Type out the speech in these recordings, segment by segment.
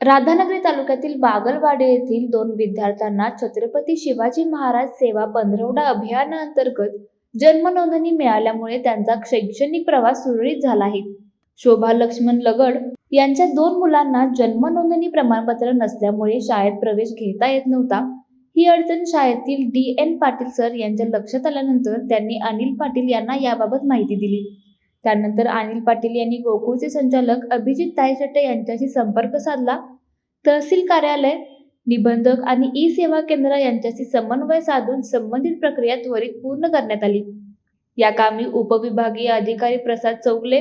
राधानगरी तालुक्यातील बागलवाडे येथील दोन विद्यार्थ्यांना छत्रपती शिवाजी महाराज सेवा पंधरवडा अभियानाअंतर्गत जन्म नोंदणी मिळाल्यामुळे त्यांचा शैक्षणिक प्रवास सुरळीत झाला आहे. शोभा लक्ष्मण लगड यांच्या दोन मुलांना जन्म नोंदणी प्रमाणपत्र नसल्यामुळे शाळेत प्रवेश घेता येत नव्हता. ही अडचण शाळेतील डी एन पाटील सर यांच्या लक्षात आल्यानंतर त्यांनी अनिल पाटील यांना याबाबत माहिती दिली. त्यानंतर अनिल पाटील यांनी गोकुळचे संचालक अभिजित तायशेट्टे यांच्याशी संपर्क साधला. तहसील कार्यालय निबंधक आणि ई सेवा केंद्र यांच्याशी समन्वय साधून संबंधित प्रक्रिया त्वरित पूर्ण करण्यात आली. या कामी उपविभागीय अधिकारी प्रसाद चौगले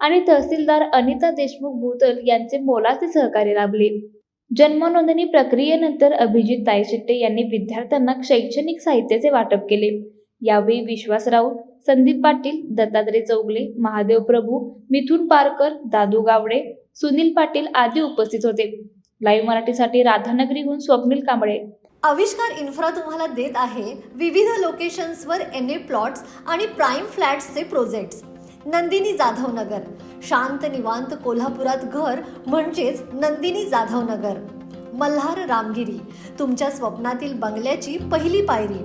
आणि तहसीलदार अनिता देशमुख भूतल यांचे मोलाचे सहकार्य लाभले. जन्म नोंदणी प्रक्रियेनंतर अभिजित तायशेट्टे यांनी विद्यार्थ्यांना शैक्षणिक साहित्याचे वाटप केले. यावेळी विश्वास राऊत संदीप पाटील दत्तात्रय चौगले महादेव प्रभू मिथुन पारकर दादू गावडे सुनील पाटील आदी उपस्थित होते. लाईव्ह मराठीसाठी राधानगरीहून स्वप्नील कांबळे. आविष्कार इन्फ्रा तुम्हाला देत आहे विविध लोकेशन्सवर एन ए प्लॉट्स आणि प्राईम फ्लॅट्सचे प्रोजेक्ट्स नंदिनी जाधव नगर. शांत निवांत कोल्हापुरात घर म्हणजेच नंदिनी जाधव नगर. मल्हार रामगिरी. तुमच्या स्वप्नातील बंगल्याची पहिली पायरी.